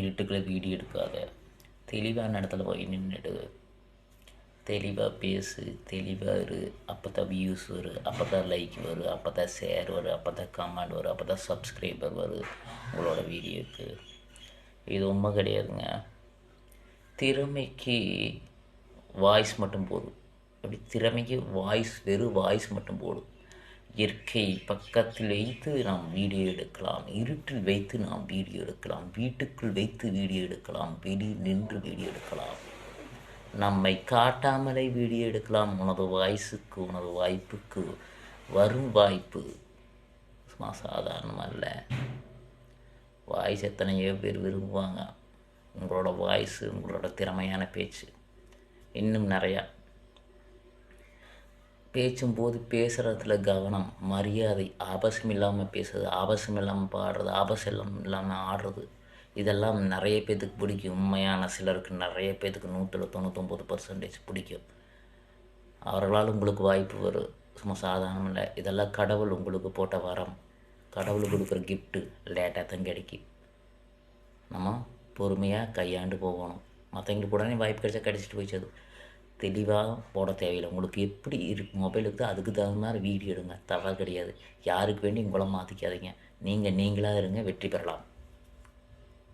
இருட்டுக்குள்ளே video எடுக்காத. தெளிவான இடத்துல போய் நின்றுடு தெளிவாக பேசு தெளிவாக இரு. அப்போ தான் வியூஸ் வரும் அப்போ தான் லைக் வரும் அப்போ தான் ஷேர் வரும் அப்போ தான் கமெண்ட் வரும் அப்போ தான் சப்ஸ்கிரைபர் வரும் உங்களோட வீடியோக்கு. இது உண்மை கிடையாதுங்க. திறமைக்கு வாய்ஸ் மட்டும் போதும். அப்படி திறமைக்கு வாய்ஸ் வெறும் வாய்ஸ் மட்டும் போதும். இயற்கை பக்கத்தில் வைத்து நாம் வீடியோ எடுக்கலாம். இருட்டில் வைத்து நாம் வீடியோ எடுக்கலாம். வீட்டுக்குள் வைத்து வீடியோ எடுக்கலாம். வெளியில் நின்று வீடியோ எடுக்கலாம். நம்மை காட்டாமலே வீடியோ எடுக்கலாம். உனது வாய்ஸுக்கு உனது வாய்ப்புக்கு வரும் வாய்ப்பு சும்மா சாதாரணமாக இல்லை வாய்ஸ் எத்தனையோ பேர் விரும்புவாங்க. உங்களோட வாய்ஸு உங்களோட திறமையான பேச்சு. இன்னும் நிறையா. பேசும்போது பேசுகிறதுல கவனம் மரியாதை ஆபாசம் இல்லாமல் பேசுறது ஆபாசம் இல்லாமல் பாடுறது ஆபாசம் இல்லாமல் ஆடுறது இதெல்லாம் நிறைய பேத்துக்கு பிடிக்கும். உண்மையான சிலருக்கு நிறைய பேத்துக்கு நூற்றில் தொண்ணூத்தொம்பது பர்சன்டேஜ் பிடிக்கும். அவர்களால் உங்களுக்கு வாய்ப்பு வரும் சும்மா சாதாரணம் இல்லை. இதெல்லாம் கடவுள் உங்களுக்கு போட்ட வரம். கடவுள் கொடுக்குற கிஃப்ட்டு லேட்டாக தான் கிடைக்கும். நம்ம பொறுமையாக கையாண்டு போகணும். மற்றவங்களுக்கு உடனே வாய்ப்பு கிடைச்சா கிடச்சிட்டு போயிடுச்சு அது தெளிவாக போட தேவையில்லை. உங்களுக்கு எப்படி இருக்கு? மொபைல் இருக்குது அதுக்கு தகுந்த மாதிரி வீடியோ எடுங்க. தவறு கிடையாது. யாருக்கு வேண்டி உங்களை மாற்றிக்காதீங்க நீங்கள் நீங்களாக இருங்க வெற்றி பெறலாம்.